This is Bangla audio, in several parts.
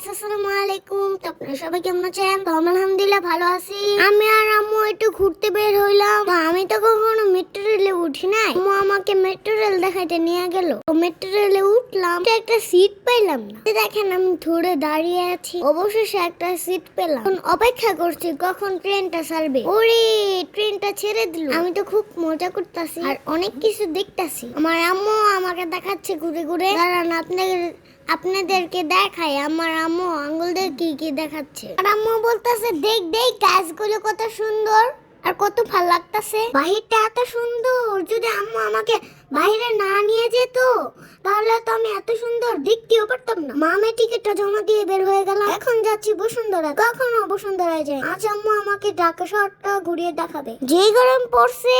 গাইস আসসালামু আলাইকুম তো আপনারা সবাই কেমন আছেন? তো আলহামদুলিল্লাহ ভালো আছি। আমি আর আম্মু একটু ঘুরতে বের হইলাম। আমি তো কখনো রেলে উঠি নাই। আম্মু আমাকে মেট্রো রেল দেখাইতে নিয়ে গেল। মেট্রো রেলে উঠলাম একটা সিট পাইলাম না। দেখেন আমি ধরে দাঁড়িয়ে আছি। অবশেষে একটা সিট পেলাম। অপেক্ষা করছি কখন ট্রেনটা ছাড়বে। ওরে ট্রেনটা ছেড়ে দিল। আমি তো খুব মজা করতেছি আর অনেক কিছু দেখতাছি। আমার আম্মু আমাকে দেখাচ্ছে ঘুরে ঘুরে। দাঁড়ান, আপনাদের, আপনাদেরকে দেখাই আমার আম্মু আঙ্গুলদের কি কি দেখাচ্ছে। আর আম্মু বলতেছে, দেখ দেখ, গাছগুলো কত সুন্দর। আর কত ভালো লাগতাছে। বাহিরটা এত সুন্দর, যদি আম্মু আমাকে বাইরে না নিয়ে যেত, তাহলে তো আমি এত সুন্দর দেখতেও পারতাম না। মামে টিকিটটা জমা দিয়ে বের হয়ে গেলাম। এখন যাচ্ছি বসুন্ধরা কখন বসুন্ধরায় যাই। আজ আম্মু আমাকে ঢাকা শহরটা ঘুরিয়ে দেখাবে। যে গরম পড়ছে।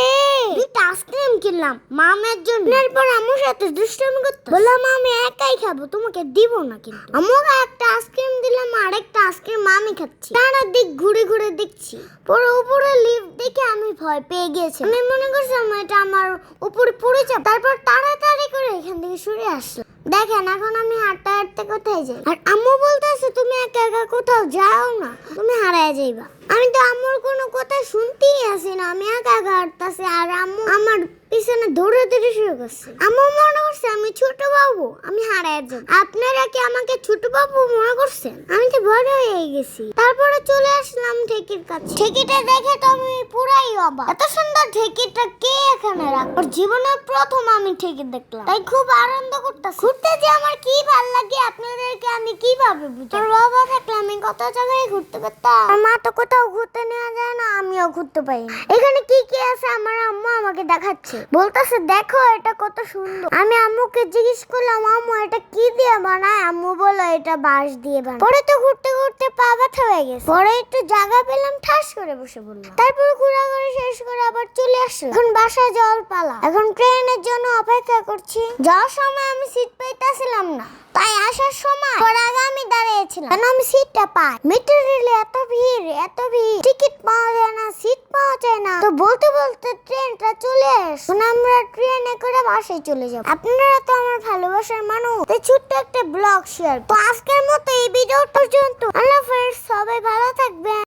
কিনলাম মামের জন্য। এরপর আমার সাথে দুষ্টামি করতে বললাম আমি একাই খাব তোমাকে দিব না কিন্তু। আমাকে একটা আইসক্রিম দিলাম আরেকটা আইসক্রিম আমি খাচ্ছি। তারা দিক ঘুরে ঘুরে দেখছি। পরে উপরে লিফট দেখে আমি ভয় পেয়ে গেছি আমি মনে করছিলাম এটা আমার উপরে পড়ে যাবে। তারপর তাড়াতাড়ি করে এখান থেকে সরে আসলাম। দেখেন, এখন আমি হাঁটতে হাঁটতে কোথায় যাই? আর আম্মু বলতেছে, তুমি একা একা কোথাও যাও না, তুমি হারায় যাইবা। আমি তো আম্মুর কোনো কথা শুনতেই আসি না, আমি একা একা হাঁটতেছি, আর আম্মু আমার পিছনে দৌড়ে দৌড়ে শুরু করছে। আম্মু মনে করছে, আমি বাবু, আমি হারায় যাব আপনারা কি আমাকে ছোট বাবু মনে করছেন? আমি তো বড় হয়ে গেছি। তারপরে চলে আসলাম ঠেকির কাছে। ঠেকিটা দেখে তো আমি পুরাই অবাক। এত সুন্দর ঠেকিটা কে এখানে রাখ ওর জীবনের প্রথম আমি ঠেকি দেখলাম। তাই খুব আনন্দ করতেছি। ঘুরতে যে আমার কি ভালো লাগে, আপনাদেরকে আমি কীভাবে বুঝাবো? তোর বাবা থাকলে আমি কত জায়গায় ঘুরতে পারতাম। মা তো কোথাও ঘুরতে নেওয়া যায় না, আমিও ঘুরতে পারি এখানে কি কি আছে আমার আম্মু আমাকে দেখাচ্ছে। বলতেছে, দেখো, এটা কত সুন্দর। আমি আম্মুকে জিজ্ঞেস করলাম আম্মু, এটা কি দিয়ে বানায়? আম্মু বলল, এটা বাঁশ দিয়ে বানায়। পরে তো ঘুরতে ঘুরতে পা ব্যথা হয়ে গেছে। পরে একটু জায়গা পেলাম, ঠাস করে বসে বললাম তারপর ঘোরাঘুরি শেষ করে আবার চলে আসলাম। এখন বাসায় জল পালা। এখন ট্রেনের জন্য অপেক্ষা করছি। যাওয়ার সময় আমি সিট পাইতেছিলাম না। তাই আসার সময় ওর আগে আমি দাঁড়িয়েছিলাম। কেন আমি সিটটা পাই? মেট্রো রেলে এত ভিড় এত ভিড়। টিকিট পাওয়া যায় না সিট পাওয়া যায় না। তো বলতে বলতে ট্রেনটা চলে আসুন আমরা ট্রেনে করে বাসায় চলে যাব। আপনারা তো আমার ভালোবাসার মানুষ। তো ছোট্ট একটা ব্লগ শেয়ার তো আজকের মতো এই ভিডিও পর্যন্ত। আল্লাহ সবাই ভালো থাকবেন।